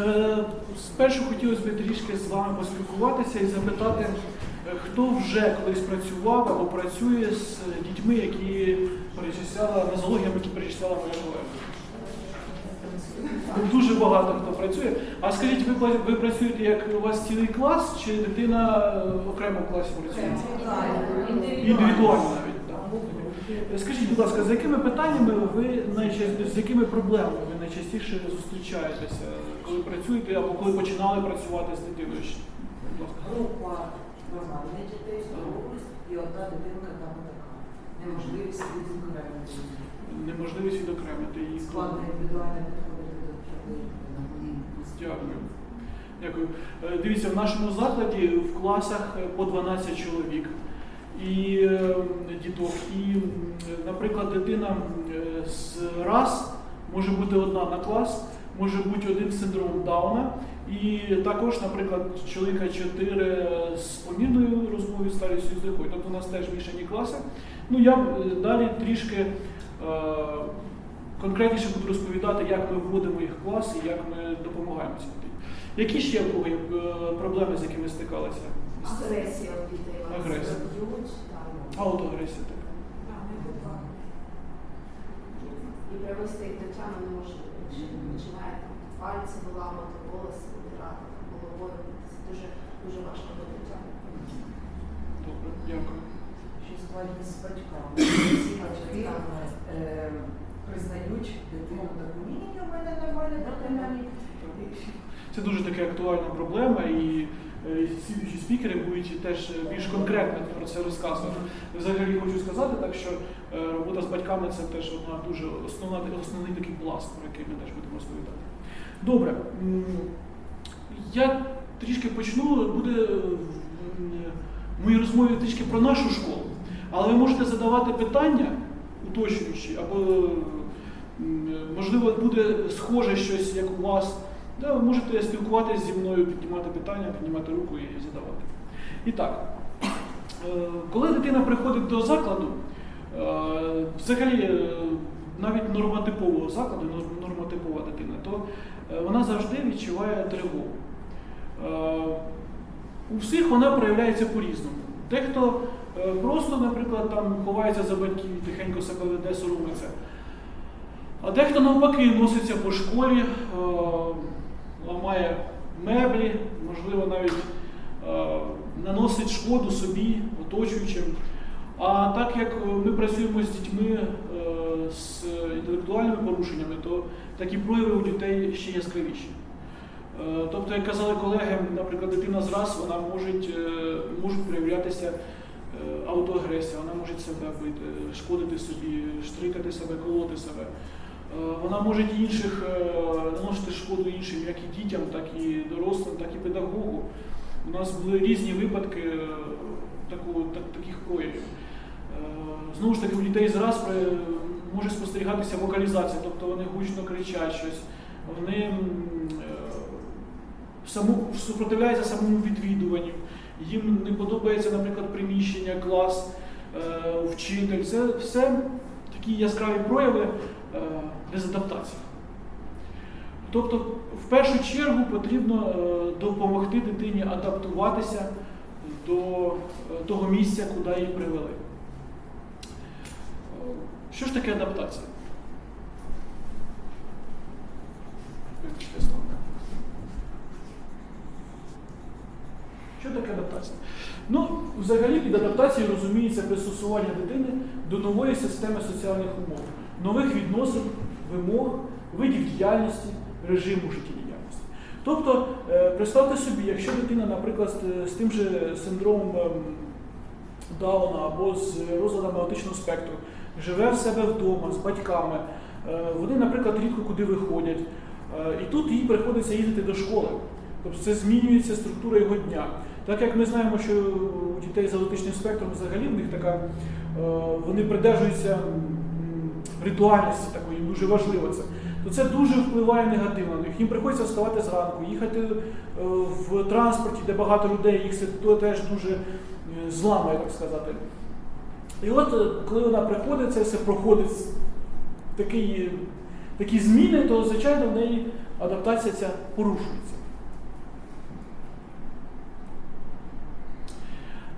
Е, Спершу хотілося б трішки з вами поспілкуватися і запитати, е, хто вже колись працював або працює з дітьми, які перечисляла, нозологіями, які перечисляла моя колега. Дуже багато хто працює. А скажіть, ви, ви працюєте як у вас цілий клас, чи дитина е, окремо в класі працює? Індивідуально навіть. так. Скажіть, будь ласка, з якими питаннями ви найчастіше, з якими проблемами ви найчастіше зустрічаєтеся, коли працюєте або коли починали працювати з дитиною? Група нормальних дітей, здорових і одна дитинка там така. Неможливість відокремити. Неможливість відокремити її. Складно індивідуально підходити до проблеми. Дякую. Дякую. Е, Дивіться, в нашому закладі в класах е, по 12 чоловік і е, діток. І, наприклад, дитина з раз може бути одна на клас, може бути один з синдромом Дауна. І також, наприклад, чоловіка 4 з помірною розмовою старістю з лихою. Тобто у нас теж мішані класи. Ну, я е, далі трішки е, конкретніше буду розповідати, як ми вводимо їх в клас і як ми допомагаємо цим дітям. Які ще в кого е, проблеми, з якими стикалися? Агресія у дітей. вони Агресія. Аутоагресія така. І привести їх до тями не можливо. Якщо він починає там пальці виламати, волоси вибирати, там, головою битися. Дуже, дуже важко до тями. Добре, дякую. Ще складність з батьками. Всі батьки е, признають дитину таку, ні, у мене нормальна дитина. Це дуже така актуальна проблема, і е, слідуючі спікери будуть теж більш конкретно про це розказувати. Взагалі хочу сказати, так що робота з батьками це теж одна дуже основна основний такий пласт, про який ми теж будемо розповідати. Добре, я трішки почну, буде в моїй розмові трішки про нашу школу, але ви можете задавати питання, уточнюючі, або можливо буде схоже щось, як у вас. Да, ви можете спілкуватися зі мною, піднімати питання, піднімати руку і задавати. І так, е, коли дитина приходить до закладу, е, взагалі е, навіть нормотипового закладу, нор- нормотипова дитина, то е, вона завжди відчуває тривогу. Е, У всіх вона проявляється по-різному. Дехто е, просто, наприклад, там ховається за батьків, і тихенько себе веде, соромиться. А дехто навпаки носиться по школі, е, ламає меблі, можливо, навіть е, наносить шкоду собі, оточуючим. А так як е, ми працюємо з дітьми е, з інтелектуальними порушеннями, то такі прояви у дітей ще яскравіші. Е, Тобто, як казали колеги, наприклад, дитина з раз вона може, можуть проявлятися аутоагресія, вона може себе бити, шкодити собі, штрикати себе, колоти себе. Вона може інших наносити шкоду іншим, як і дітям, так і дорослим, так і педагогу. У нас були різні випадки таку, так, таких проявів. Знову ж таки, у дітей зараз при- може спостерігатися вокалізація, тобто вони гучно кричать щось, вони е, саму, супротивляються самому відвідуванню, їм не подобається, наприклад, приміщення, клас, е, вчитель. Це все такі яскраві прояви е, дезадаптації. Тобто, в першу чергу потрібно допомогти дитині адаптуватися до того місця, куди її привели. Е, Що ж таке адаптація? Що таке адаптація? Ну, взагалі під адаптацією розуміється пристосування дитини до нової системи соціальних умов, нових відносин, вимог, видів діяльності, режиму життєдіяльності. Тобто, е, представте собі, якщо дитина, наприклад, з- з тим же синдромом ем, Дауна або з розладами аутичного спектру, живе в себе вдома з батьками, е, вони, наприклад, рідко куди виходять, е, і тут їй приходиться їздити до школи. Тобто це змінюється структура його дня. Так як ми знаємо, що у дітей з аутичним спектром взагалі в них така, е, вони придержуються ритуальності такої, дуже важливо це. То це дуже впливає негативно на. Їм приходиться вставати зранку, їхати в транспорті, де багато людей, їх це теж дуже зламує, так сказати. І от е, коли вона приходить, це все проходить такий, такі зміни, то звичайно в неї адаптація ця порушується.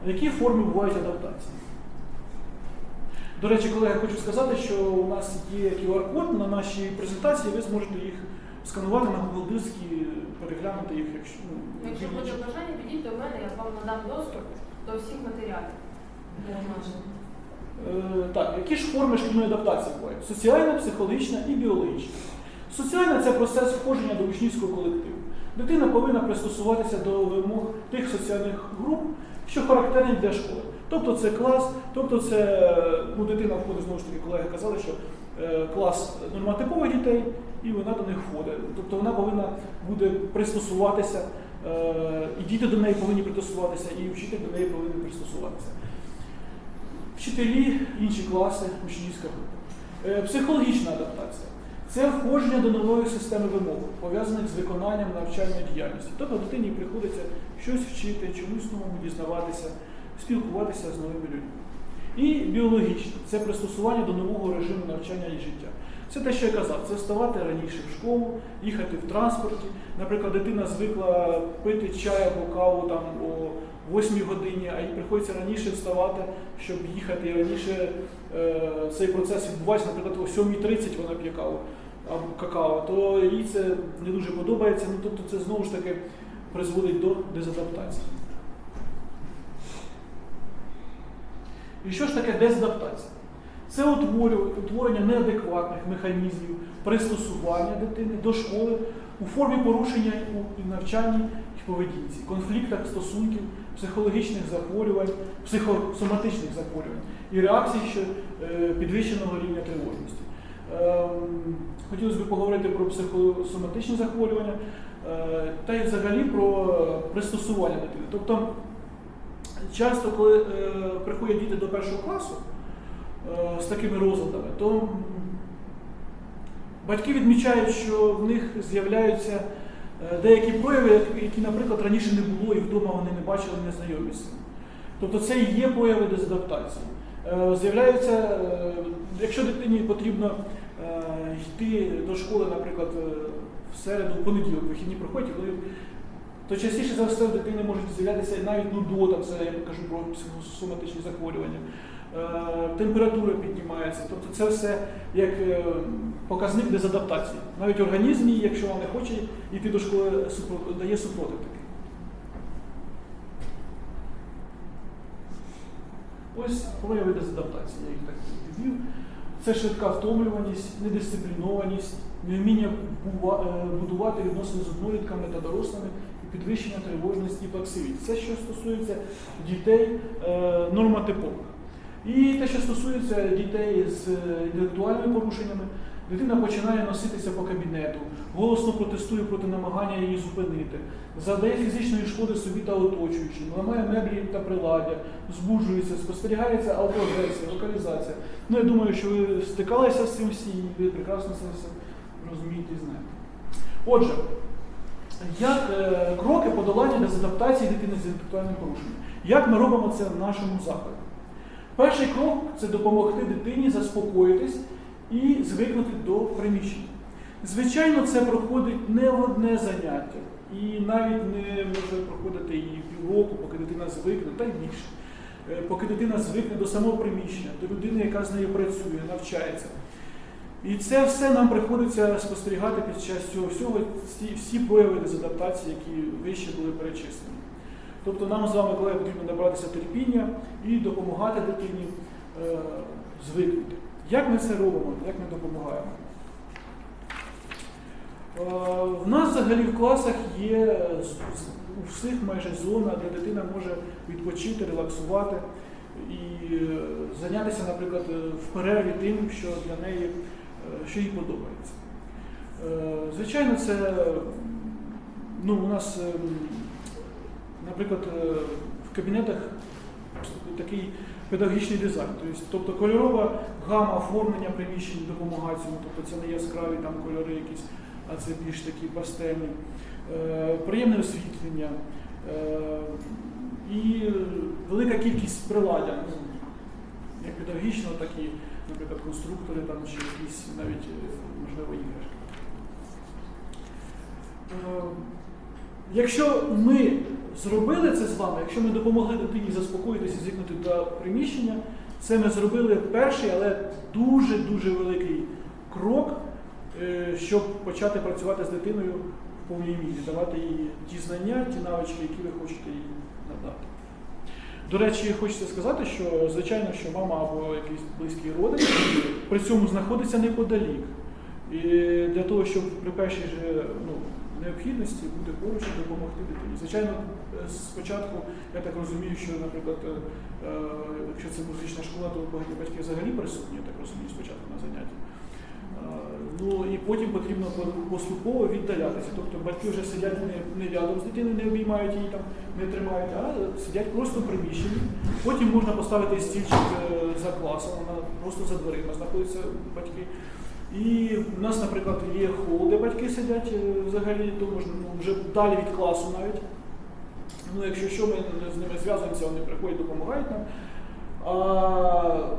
Які форми бувають адаптації? До речі, колеги, хочу сказати, що у нас є QR-код на нашій презентації, ви зможете їх сканувати на Google диски, переглянути їх, якщо ну, Якщо буде бажання, підіть до мене, я вам надам доступ до всіх матеріалів. Е, Так, які ж форми шкільної адаптації бувають? Соціальна, психологічна і біологічна. Соціальна це процес входження до учнівського колективу. Дитина повинна пристосуватися до вимог тих соціальних груп, що характерні для школи. Тобто це клас, тобто це е, ну, дитина входить, знову ж таки, колеги казали, що е, клас нормотипових дітей, і вона до них входить. Тобто вона повинна буде пристосуватися, і діти до неї повинні пристосуватися, і вчитель до неї повинен пристосуватися. Вчителі, інші класи, учнівська група. Е, Психологічна адаптація це входження до нової системи вимог, пов'язаних з виконанням навчальної діяльності. Тобто дитині приходиться щось вчити, чомусь новому дізнаватися, спілкуватися з новими людьми. І біологічна це пристосування до нового режиму навчання і життя. Це те, що я казав, це вставати раніше в школу, їхати в транспорті. Наприклад, дитина звикла пити чай або каву там о 8 годині, а їй приходиться раніше вставати, щоб їхати. І раніше е, цей процес відбувається, наприклад, о 7.30 вона п'є каву або какао, то їй це не дуже подобається. Ну, тобто це знову ж таки призводить до дезадаптації. І що ж таке дезадаптація? Це утворення неадекватних механізмів пристосування дитини до школи у формі порушення у навчанні поведінці, конфліктах стосунків, психологічних захворювань, психосоматичних захворювань і реакцій що е, підвищеного рівня тривожності. Ем, Хотілося б поговорити про психосоматичні захворювання е, та й взагалі про пристосування дитини. Тобто, часто, коли е, приходять діти до першого класу з такими розладами, то батьки відмічають, що в них з'являються деякі прояви, які- наприклад, раніше не було і вдома вони не бачили, не знайомі з цим. Тобто це і є прояви дезадаптації. Е, З'являються, е, якщо дитині потрібно е, йти до школи, наприклад, е, в середу, в понеділок, вихідні проходять, коли то частіше за все в дитини можуть з'являтися навіть нудота, це я кажу про психосоматичні захворювання. Е, Температура піднімається, тобто це все як е, показник дезадаптації. Навіть організм, якщо вона не хоче йти до школи, дає супротив такий. Ось прояви дезадаптації, я їх так відвів. Це швидка втомлюваність, недисциплінованість, невміння е, будувати відносини з однолітками та дорослими, підвищення тривожності і плаксивість. Це що стосується дітей е, нормотипових. І те, що стосується дітей з е, інтелектуальними порушеннями, дитина починає носитися по кабінету, голосно протестує проти намагання її зупинити, завдає фізичної шкоди собі та оточуючим, ламає меблі та приладдя, збуджується, спостерігається аутоагресія, локалізація. Ну, я думаю, що ви стикалися з цим всі, і ви прекрасно це все розумієте і знаєте. Отже, як е, кроки подолання дезадаптації дитини з інтелектуальним порушенням? Як ми робимо це в нашому закладі? Перший крок це допомогти дитині заспокоїтись і звикнути до приміщення. Звичайно, це проходить не в одне заняття, і навіть не може проходити і півроку, поки дитина звикне, та й більше. Е, Поки дитина звикне до самого приміщення, до людини, яка з нею працює, навчається. І це все нам приходиться спостерігати під час цього всього, всі, всі прояви дезадаптації, які вище були перечислені. Тобто нам з вами, колеги, потрібно набратися терпіння і допомагати дитині е, звикнути. Як ми це робимо? Як ми допомагаємо? Е, в нас взагалі в класах є у всіх майже зона, де дитина може відпочити, релаксувати і е, зайнятися, наприклад, е, в перерві тим, що для неї, що їй подобається. Е, Звичайно, це ну, у нас, е, наприклад, е, в кабінетах такий педагогічний дизайн. Тобто, тобто кольорова гама оформлення приміщень допомагає цьому, тобто це не яскраві там кольори якісь, а це більш такі пастельні. Е, Приємне освітлення. Е, І велика кількість приладдя, ну, як педагогічного, так і, наприклад, конструктори там, чи якісь навіть, можливо, іграшки. Е, Якщо ми зробили це з вами, якщо ми допомогли дитині заспокоїтися і звикнути до приміщення, це ми зробили перший, але дуже-дуже великий крок, е, щоб почати працювати з дитиною в повній мірі, давати їй ті знання, ті навички, які ви хочете їй надати. До речі, хочеться сказати, що звичайно, що мама або якийсь близький родич при цьому знаходиться неподалік. І для того, щоб при першій же ну, необхідності бути поруч і допомогти дитині. Звичайно, спочатку я так розумію, що, наприклад, е, е, якщо це музична школа, то багато батьки взагалі присутні, я так розумію, спочатку на занятті. Ну і потім потрібно поступово віддалятися. Тобто батьки вже сидять не, не рядом з дитиною, не обіймають її там, не тримають, а сидять просто в приміщенні. Потім можна поставити стільчик е, за класом, вона просто за дверима знаходяться батьки. І в нас, наприклад, є хол, де батьки сидять е, взагалі, то можна ну, вже далі від класу навіть. Ну, якщо що, ми з ними зв'язуємося, вони приходять, допомагають нам. А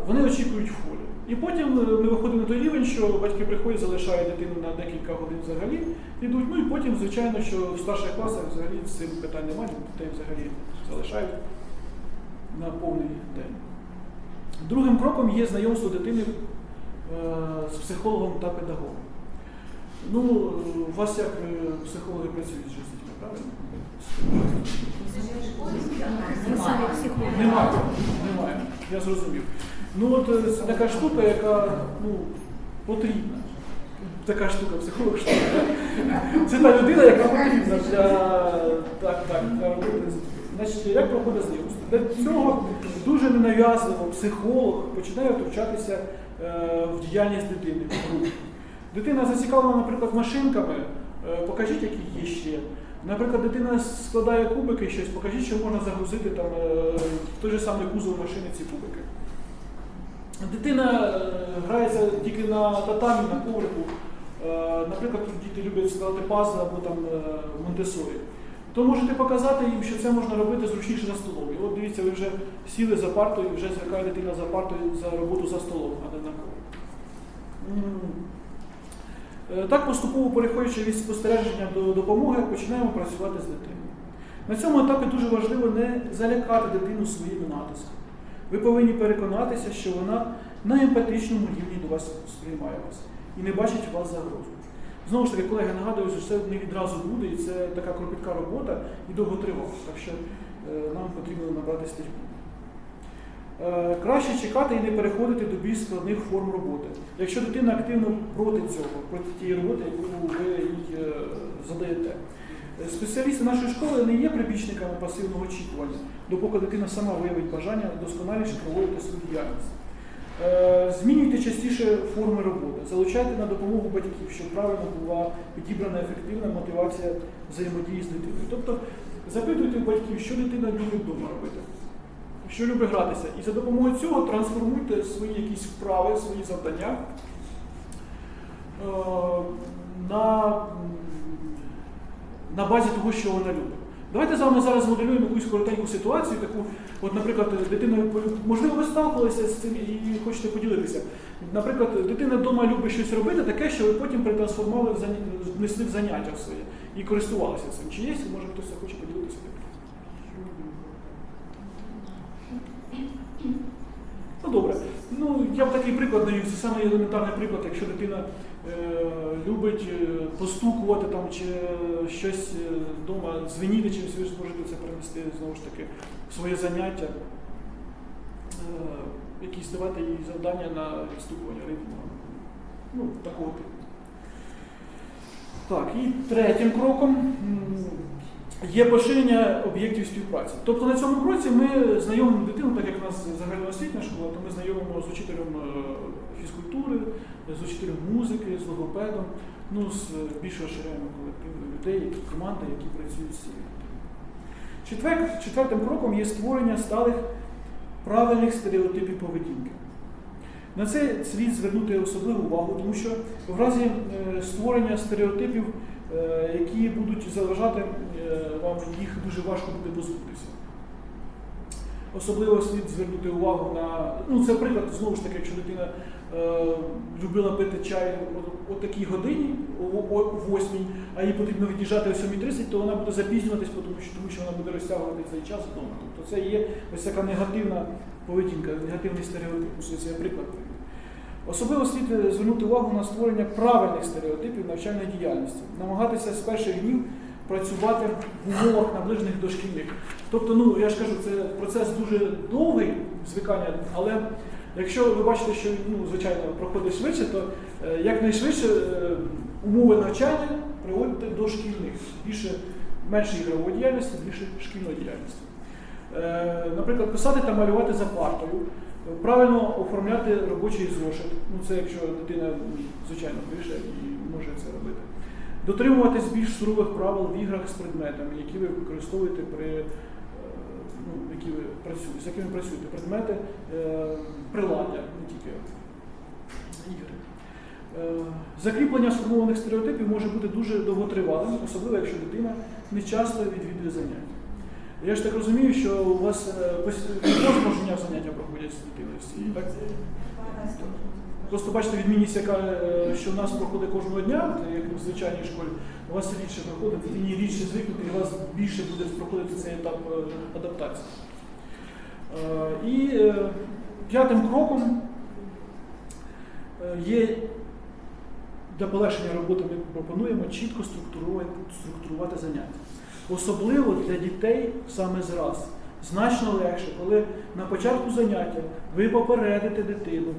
вони очікують в холі. І потім е, ми виходимо на той рівень, що батьки приходять, залишають дитину на декілька годин взагалі, йдуть. Ну і потім, звичайно, що в старших класах взагалі з цим питань немає, дітей взагалі залишають на повний день. Другим кроком є знайомство дитини е, з психологом та педагогом. Ну, у вас як е, психологи працюють з дітьми, правильно? Немає, немає, я зрозумів. Ну от е, це така штука, яка ну, потрібна. Така штука, психолог штука. Це та людина, яка потрібна для, так, так, для роботи. Значить, як проходить знайомство? Для цього дуже ненав'язливо психолог починає втручатися е, в діяльність дитини. Дитина зацікавлена, наприклад, машинками, е, покажіть, які є ще. Наприклад, дитина складає кубики, щось, покажіть, що можна загрузити там, е, в той же самий кузов машини ці кубики. Дитина е, грається тільки на татамі, на коврику. Е, Наприклад, тут діти люблять складати пазли або там е, монтесорі. То можете показати їм, що це можна робити зручніше за столом. І от дивіться, ви вже сіли за партою, вже звикає дитина за партою за роботу за столом, а не на коврику. Так, поступово переходячи від спостереження до допомоги, починаємо працювати з дитиною. На цьому етапі дуже важливо не залякати дитину своїм натиском. Ви повинні переконатися, що вона на емпатичному рівні до вас сприймає вас і не бачить в вас загрозу. Знову ж таки, колеги, нагадую, що це не відразу буде, і це така кропітка робота і довготривала. Так що е, нам потрібно набратися терпіння. Е, Краще чекати і не переходити до більш складних форм роботи. Якщо дитина активно проти цього, проти тієї роботи, яку ви їй е, задаєте. Спеціалісти нашої школи не є прибічниками пасивного очікування, допоки дитина сама виявить бажання досконаліше проводити свою діяльність. Е, Змінюйте частіше форми роботи, залучайте на допомогу батьків, щоб правильно була підібрана ефективна мотивація взаємодії з дитиною. Тобто запитуйте батьків, що дитина любить вдома робити що любить гратися. І за допомогою цього трансформуйте свої якісь вправи, свої завдання е, на, на базі того, що вона любить. Давайте з вами зараз змоделюємо якусь коротеньку ситуацію, таку, от, наприклад, дитина, можливо, ви сталкувалися з цим і хочете поділитися. Наприклад, дитина вдома любить щось робити, таке, що ви потім перетрансформували, внесли в заняття своє і користувалися цим. Чи є, може хтось хоче поділитися? Ну добре. Ну, я б такий приклад навів, це саме елементарний приклад, якщо дитина любить е, постукувати там чи щось вдома, дзвеніти чимось, ви зможете це перенести знову ж таки в своє заняття, е, якісь давати їй завдання на відстукування ритму. Ну, такого типу. Так, і третім кроком є поширення об'єктів співпраці. Тобто на цьому кроці ми знайомимо дитину, так як у нас загальноосвітня школа, то ми знайомимо з учителем е, фізкультури, з учителем музики, з логопедом, ну, з більш розширеним колективом людей, які команди, які працюють з цією. Четвер, четвертим кроком є створення сталих правильних стереотипів поведінки. На це слід звернути особливу увагу, тому що в разі е, створення стереотипів, е, які будуть заважати вам, їх дуже важко буде позбутися. Особливо слід звернути увагу на ну це приклад знову ж таки, якщо дитина е, любила пити чай о, такій годині, о, о, о 8, а їй потрібно від'їжджати о 7.30, то вона буде запізнюватись, тому що, тому що вона буде розтягувати цей час вдома. Тобто це є ось така негативна поведінка, негативний стереотип. Це приклад. Особливо слід е, звернути увагу на створення правильних стереотипів навчальної діяльності, намагатися з перших днів працювати в умовах наближених до шкільних. Тобто, ну я ж кажу, це процес дуже довгий звикання, але якщо ви бачите, що ну, звичайно проходить швидше, то е, якнайшвидше е, умови навчання приводити до шкільних. Більше менше ігрової діяльності, більше шкільної діяльності. Е, Наприклад, писати та малювати за партою, правильно оформляти робочий зошит. Ну, це якщо дитина, звичайно, пише і може це робити. Дотримуватись більш сурових правил в іграх з предметами, які ви використовуєте при е, ну, які ви працюєте, з якими працюєте, предмети е, приладдя, не тільки ігри. Е, Закріплення сформованих стереотипів може бути дуже довготривалим, особливо якщо дитина не часто відвідує заняття. Я ж так розумію, що у вас кожного ж заняття проходять з дитиною? Просто бачите відмінність, яка е, що в нас проходить кожного дня, як в звичайній школі, у вас рідше проходить, дитині рідше звикнути, і у вас більше буде проходити цей етап е, адаптації. Е, І е, п'ятим кроком е, є для полегшення роботи ми пропонуємо чітко структурувати, заняття. Особливо для дітей саме зраз. Значно легше, коли на початку заняття ви попередите дитину, е,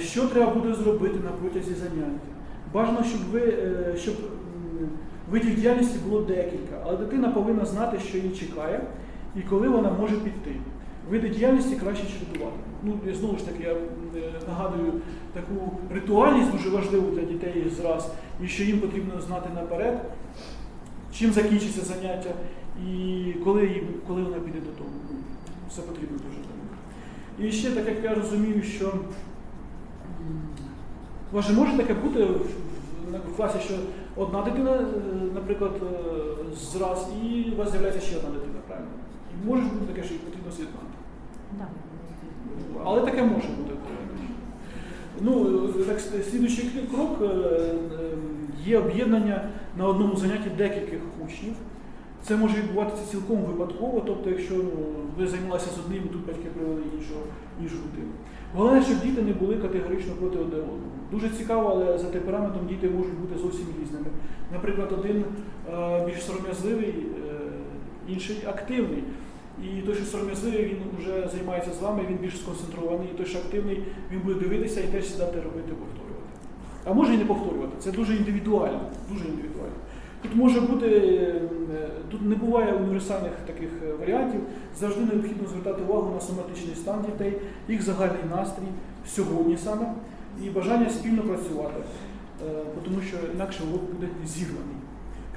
що треба буде зробити на протязі заняття. Бажано, щоб ви е, щоб видів діяльності було декілька, але дитина повинна знати, що її чекає і коли вона може піти. Види діяльності краще чередувати. Ну, і знову ж таки, я е, нагадую таку ритуальність дуже важливу для дітей зраз, і що їм потрібно знати наперед, чим закінчиться заняття і коли, коли вона піде додому. Ну, Все потрібно дуже давно. І ще так як я розумію, що у вас же може таке бути в, в- в класі, що одна дитина, е, наприклад, е, зраз, і у вас з'являється ще одна дитина, правильно? І може бути таке, що їх потрібно з'єднати. Але таке може бути. Ну, е, так, слідуючий крок є об'єднання на одному занятті декількох учнів. Це може відбуватися цілком випадково, тобто, якщо ну, ви займалися з одним, тут батьки привели іншого, іншу дитину. Головне, щоб діти не були категорично проти одне одного. Дуже цікаво, але за темпераментом діти можуть бути зовсім різними. Наприклад, один е, більш сором'язливий, е, інший активний. І той, що сором'язливий, він вже займається з вами, він більш сконцентрований, і той, що активний, він буде дивитися і теж сідати робити, повторювати. А може і не повторювати. Це дуже індивідуально. Дуже індивідуально. Тут може бути, е, тут не буває універсальних таких е, варіантів. Завжди необхідно звертати увагу на соматичний стан дітей, їх загальний настрій сьогодні саме, і бажання спільно працювати, е, тому що інакше урок буде зірваний.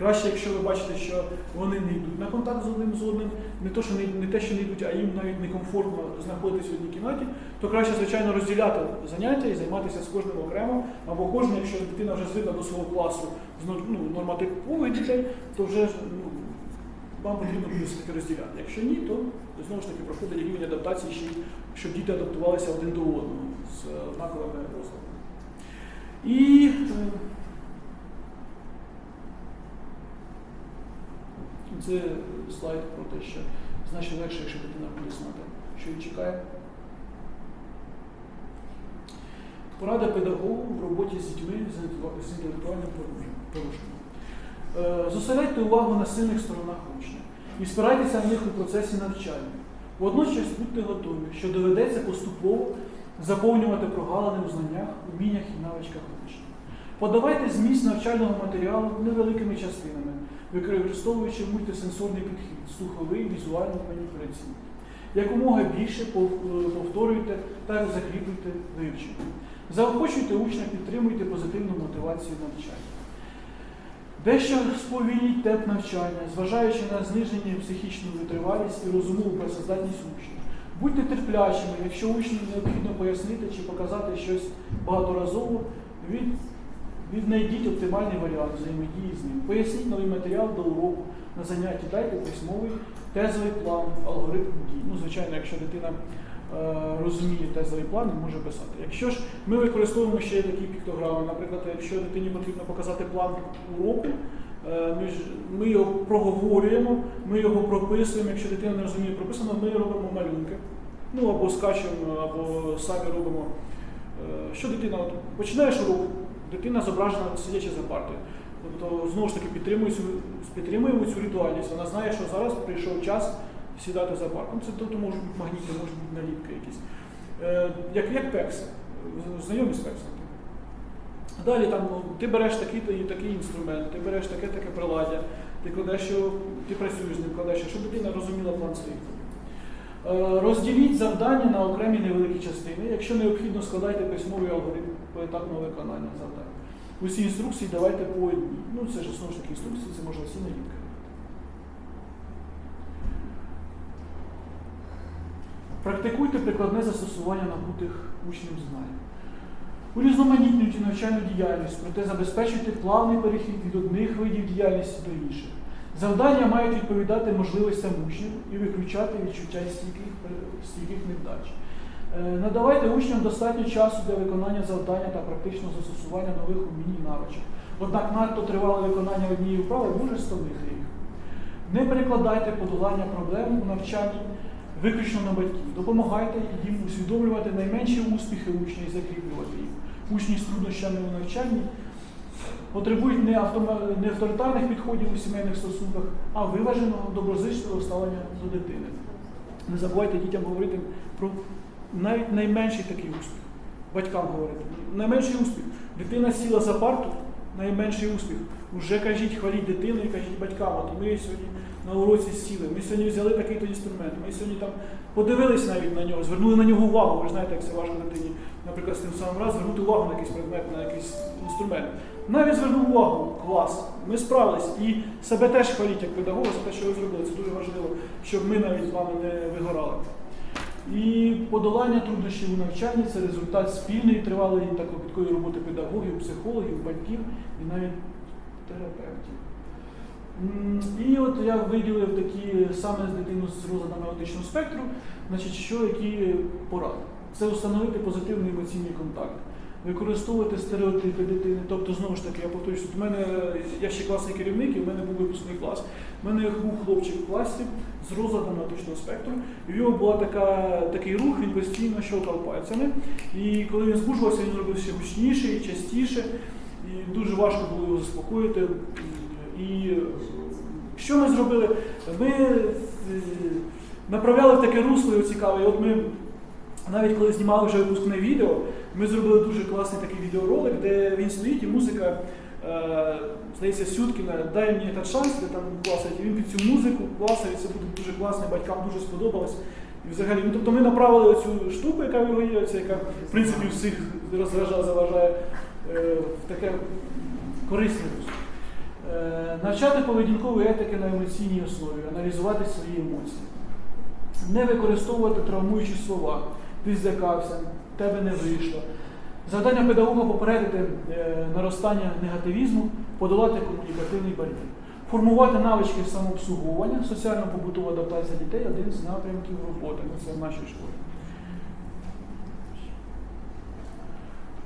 Краще, якщо ви бачите, що вони не йдуть на контакт з одним з одним, не то, що не, не те, що не йдуть, а їм навіть некомфортно знаходитися в одній кімнаті, то краще, звичайно, розділяти заняття і займатися з кожним окремо, або кожен, якщо дитина вже звикла до свого класу ну, норматипових дітей, то вже ну, вам потрібно буде все-таки розділяти. Якщо ні, то знову ж таки проходить рівень адаптації, щоб діти адаптувалися один до одного з е, однаковими розладами. І е, Це слайд про те, що значно легше, якщо дитина буде знати, що її чекає. Порада педагогу в роботі з дітьми з інтелектуальним порушенням. Е, Зосередьте увагу на сильних сторонах учня і спирайтеся на них у процесі навчання. Водночас будьте готові, що доведеться поступово заповнювати прогалини у знаннях, уміннях і навичках учня. Подавайте зміст навчального матеріалу невеликими частинами, використовуючи мультисенсорний підхід, слуховий, візуальний, маніпуляційний. Якомога більше повторюйте та закріплюйте вивчення. Заохочуйте учня, підтримуйте позитивну мотивацію навчання. Дещо сповільніть темп навчання, зважаючи на зниження психічну витривалість і розумову працездатність учнів. Будьте терплячими, якщо учню необхідно пояснити чи показати щось багаторазово, від, віднайдіть оптимальний варіант взаємодії з ним. Поясніть новий матеріал до уроку на занятті, дайте письмовий тезовий план, алгоритм дій. Ну, звичайно, якщо дитина розуміє тезовий план, він може писати. Якщо ж ми використовуємо ще такі піктограми, наприклад, якщо дитині потрібно показати план уроку, е, ми, його проговорюємо, ми його прописуємо. Якщо дитина не розуміє прописано, ми робимо малюнки. Ну або скачуємо, або самі робимо. Е, Що дитина? От починаєш урок, дитина зображена сидячи за партою. Тобто, знову ж таки, підтримуємо цю ритуальність. Вона знає, що зараз прийшов час сідати за. Ну, Це тобто можуть бути магніти, можуть бути наліпки якісь. Е, як, як пекси. Знайомі з пексами? Далі там ну, ти береш такий такий інструмент, ти береш таке таке приладдя, ти кладеш його, ти працюєш з ним, кладеш, щоб дитина розуміла план своїх. Е, Розділіть завдання на окремі невеликі частини. Якщо необхідно, складайте письмовий алгоритм поетапного виконання завдань. Усі інструкції давайте по одній. Ну, це ж знову ж таки інструкції, це можна всі наліпки. Практикуйте прикладне застосування набутих учнем знань. Урізноманітнюйте навчальну діяльність, проте забезпечуйте плавний перехід від одних видів діяльності до інших. Завдання мають відповідати можливостям учнів і виключати відчуття стійких, стійких невдач. Е, Надавайте учням достатньо часу для виконання завдання та практичного застосування нових умінь і навичок. Однак надто тривале виконання однієї вправи може стомити їх. Не перекладайте подолання проблем у навчанні виключно на батьків. Допомагайте їм усвідомлювати найменші успіхи учня і закріплювати їх. Учні з труднощами у навчанні потребують не, автома- не авторитарних підходів у сімейних стосунках, а виваженого доброзичливого ставлення до дитини. Не забувайте дітям говорити про навіть найменший такий успіх. Батькам говорити. Найменший успіх. Дитина сіла за парту, найменший успіх. Уже кажіть, хваліть дитину і кажіть батькам, от ми сьогодні на уроці сіли, ми сьогодні взяли такий-то інструмент, ми сьогодні там подивились навіть на нього, звернули на нього увагу. Ви знаєте, як це важко дитині, наприклад, з тим самим раз звернути увагу на якийсь предмет, на якийсь інструмент. Навіть звернув увагу, клас, ми справились. І себе теж хваліть як педагога за те, що ви зробили. Це дуже важливо, щоб ми навіть з вами не вигорали. І подолання труднощів у навчанні це результат спільної тривалої та кропіткої роботи педагогів, психологів, батьків і навіть терапевтів. І от я виділив такі саме з дитину з розладами аутичного спектру, значить, що які поради. Це установити позитивний емоційний контакт, використовувати стереотипи дитини. Тобто, знову ж таки, я повторюю, що в мене я ще класний керівник, і в мене був випускний клас. У мене був хлопчик в класі з розладом аутичного спектру. І в нього була така, такий рух, він постійно щелкав пальцями. І коли він збуджувався, він робив ще гучніше і частіше. І дуже важко було його заспокоїти. І що ми зробили? Ми е, направляли в таке русло його цікаве. І от ми навіть коли знімали вже випускне відео, ми зробили дуже класний такий відеоролик, де він стоїть і музика, е, здається, Сюткіна, дай мені этот шанс, де там класить. І він під цю музику класить, це буде дуже класно, батькам дуже сподобалось. І взагалі, ну тобто ми направили цю штуку, яка в його є, ця, яка в принципі всіх розважає, заважає е, в таке корисне Навчати поведінкової етики на емоційній основі, аналізувати свої емоції, не використовувати травмуючі слова. Ти злякався, тебе не вийшло. Завдання педагога попередити е, наростання негативізму, подолати комунікативний бар'єр. Формувати навички самообслуговування, соціально-побутова адаптація дітей один з напрямків роботи. Це в нашій школі.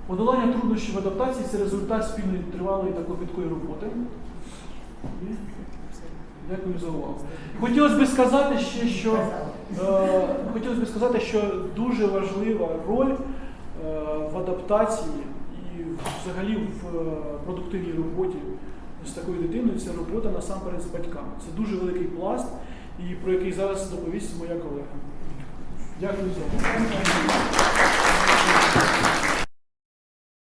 Подолання труднощів адаптації це результат спільної тривалої та кропіткої роботи. Дякую за увагу. Хотілося б сказати ще, що е, хотілося б сказати, що дуже важлива роль е, в адаптації і взагалі в е, продуктивній роботі з такою дитиною це робота насамперед з батьками. Це дуже великий пласт, і про який зараз доповість моя колега. Дякую за увагу.